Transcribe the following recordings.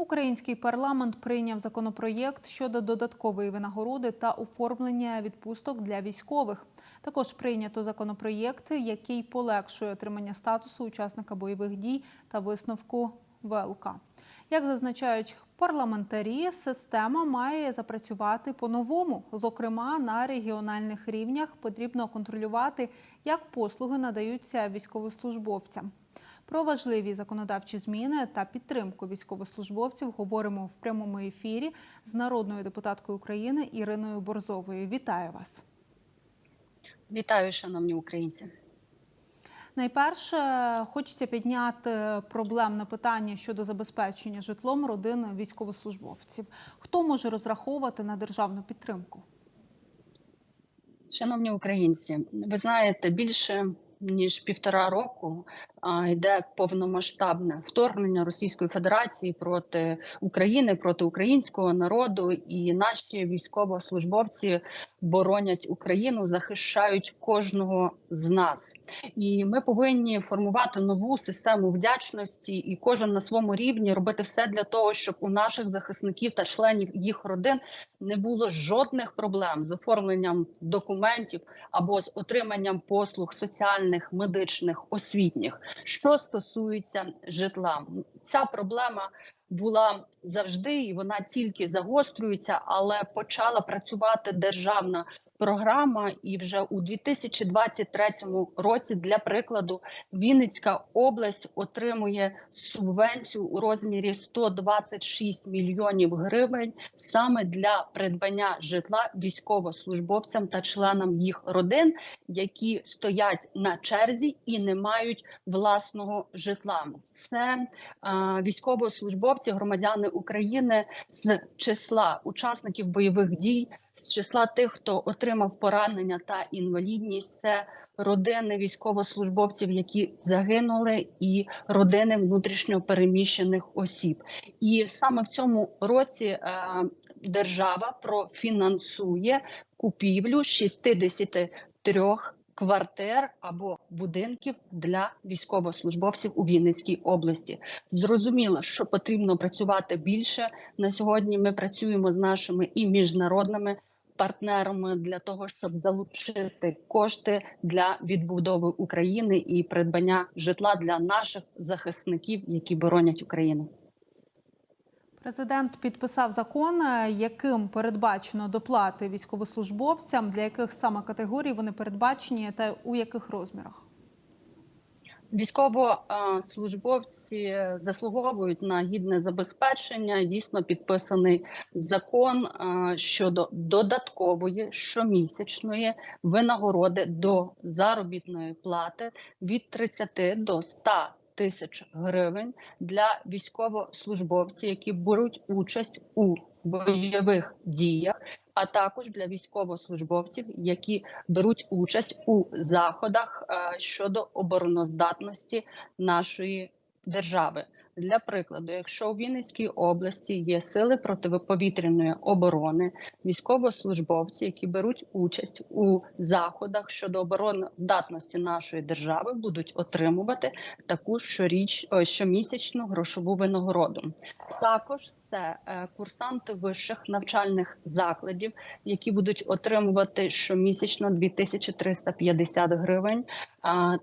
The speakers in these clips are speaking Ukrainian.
Український парламент прийняв законопроєкт щодо додаткової винагороди та оформлення відпусток для військових. Також прийнято законопроєкт, який полегшує отримання статусу учасника бойових дій та висновку ВЛК. Як зазначають парламентарі, система має запрацювати по-новому. Зокрема, на регіональних рівнях потрібно контролювати, як послуги надаються військовослужбовцям. Про важливі законодавчі зміни та підтримку військовослужбовців говоримо в прямому ефірі з народною депутаткою України Іриною Борзовою. Вітаю вас! Вітаю, шановні українці. Найперше хочеться підняти проблемне питання щодо забезпечення житлом родин військовослужбовців. Хто може розраховувати на державну підтримку? Шановні українці, ви знаєте, більше ніж півтора року йде повномасштабне вторгнення Російської Федерації проти України, проти українського народу, і наші військовослужбовці боронять Україну, захищають кожного з нас. І ми повинні формувати нову систему вдячності, і кожен на своєму рівні робити все для того, щоб у наших захисників та членів їх родин не було жодних проблем з оформленням документів або з отриманням послуг соціальних, медичних, освітніх. Що стосується житла, ця проблема була завжди, і вона тільки загострюється, але почала працювати державна програма. І вже у 2023 році, для прикладу, Вінницька область отримує субвенцію у розмірі 126 мільйонів гривень саме для придбання житла військовослужбовцям та членам їх родин, які стоять на черзі і не мають власного житла. Це е, військовослужбовці, громадяни України з числа учасників бойових дій з числа тих, хто отримав поранення та інвалідність, це родини військовослужбовців, які загинули, і родини внутрішньо переміщених осіб. І саме в цьому році е, держава профінансує купівлю 63 Квартир або будинків для військовослужбовців у Вінницькій області зрозуміло, що потрібно працювати більше на сьогодні. Ми працюємо з нашими і міжнародними партнерами для того, щоб залучити кошти для відбудови України і придбання житла для наших захисників, які боронять Україну. Президент підписав закон, яким передбачено доплати військовослужбовцям, для яких саме категорій вони передбачені, та у яких розмірах. Військовослужбовці заслуговують на гідне забезпечення. Дійсно підписаний закон щодо додаткової щомісячної винагороди до заробітної плати від 30 до 100 тисяч гривень для військовослужбовців, які беруть участь у бойових діях, а також для військовослужбовців, які беруть участь у заходах щодо обороноздатності нашої держави. Для прикладу, якщо у Вінницькій області є сили протиповітряної оборони, військовослужбовці, які беруть участь у заходах щодо обороноздатності нашої держави, будуть отримувати таку щоріч щомісячну грошову винагороду. Також це курсанти вищих навчальних закладів, які будуть отримувати щомісячно 2350 гривень.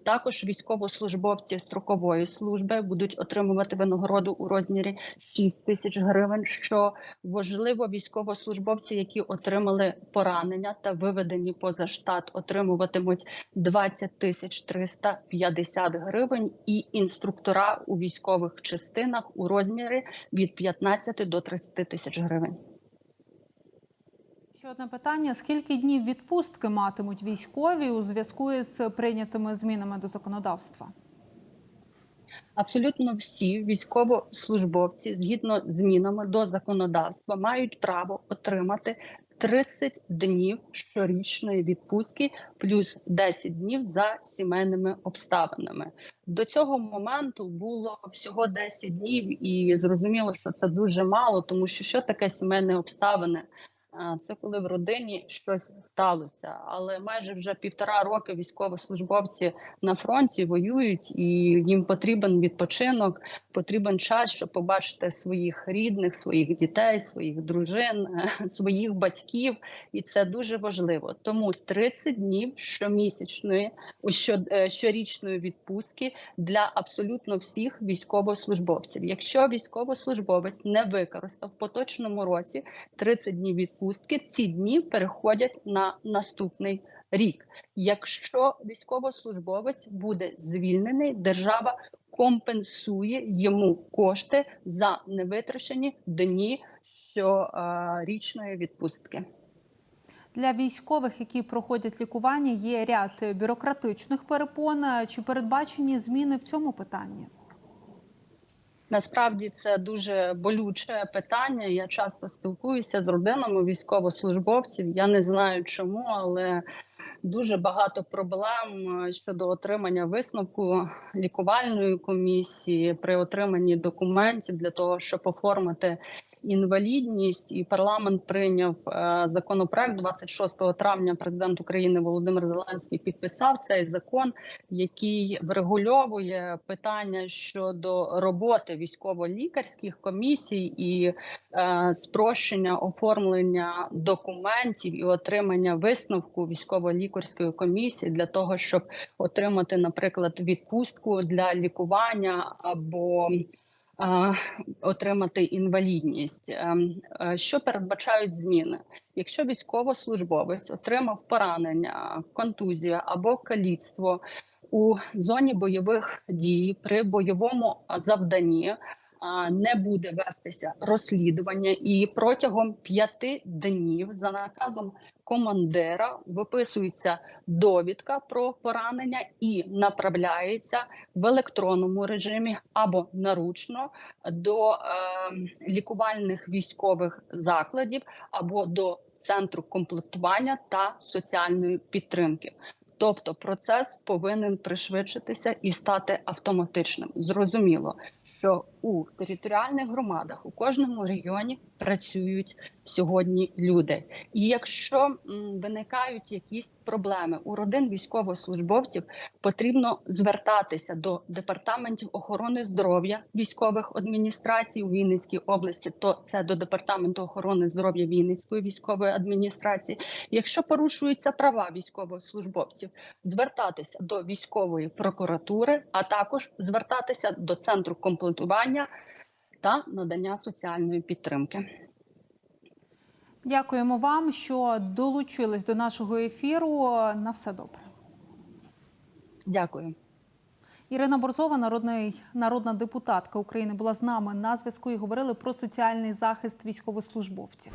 Також військовослужбовці строкової служби будуть отримувати винагороду у розмірі 6 тисяч гривень. Що важливо, військовослужбовці, які отримали поранення та виведені поза штат, отримуватимуть 20 тисяч 350 гривень, і інструктора у військових частинах у розмірі від 15 до 30 тисяч гривень. Ще одне питання: скільки днів відпустки матимуть військові у зв'язку з прийнятими змінами до законодавства? Абсолютно всі військовослужбовці, згідно з змінами до законодавства, мають право отримати 30 днів щорічної відпустки, плюс 10 днів за сімейними обставинами. До цього моменту було всього 10 днів, і зрозуміло, що це дуже мало, тому що що таке сімейні обставини? Це коли в родині щось сталося. Але майже вже півтора роки військовослужбовці на фронті воюють, і їм потрібен відпочинок, потрібен час, щоб побачити своїх рідних, своїх дітей, своїх дружин, своїх батьків. І це дуже важливо. Тому 30 днів щомісячної, що, е, щорічної відпустки для абсолютно всіх військовослужбовців. Якщо військовослужбовець не використав в поточному році 30 днів відпустки, ці дні переходять на наступний рік. Якщо військовослужбовець буде звільнений, держава компенсує йому кошти за невитрачені дні щорічної відпустки. Для військових, які проходять лікування, є ряд бюрократичних перепон. Чи передбачені зміни в цьому питанні? Насправді це дуже болюче питання. Я часто спілкуюся з родинами військовослужбовців. Я не знаю чому, але дуже багато проблем е, щодо отримання висновку лікувальної комісії при отриманні документів для того, щоб оформити інвалідність. І парламент прийняв е, законопроект 26 травня. Президент України Володимир Зеленський підписав цей закон, який врегульовує питання щодо роботи військово-лікарських комісій і е, спрощення оформлення документів і отримання висновку військово-лікарської комісії для того, щоб отримати, наприклад, відпустку для лікування або отримати інвалідність. Ем, е, Що передбачають зміни? Якщо військовослужбовець отримав поранення, контузію або каліцтво у зоні бойових дій при бойовому завданні, не буде вестися розслідування, і протягом п'яти днів за наказом командира виписується довідка про поранення і направляється в електронному режимі або наручно до е, лікувальних військових закладів або до центру комплектування та соціальної підтримки. Тобто процес повинен пришвидшитися і стати автоматичним. Зрозуміло, що у територіальних громадах у кожному регіоні працюють сьогодні люди. І якщо виникають якісь проблеми у родин військовослужбовців, потрібно звертатися до департаментів охорони здоров'я військових адміністрацій у Вінницькій області. То це до департаменту охорони здоров'я Вінницької військової адміністрації. Якщо порушуються права військовослужбовців, звертатися до військової прокуратури, а також звертатися до центру комплектування та надання соціальної підтримки. Дякуємо вам, що долучились до нашого ефіру. На все добре. Дякую. Ірина Борзова, народний народна депутатка України, була з нами на зв'язку і говорили про соціальний захист військовослужбовців.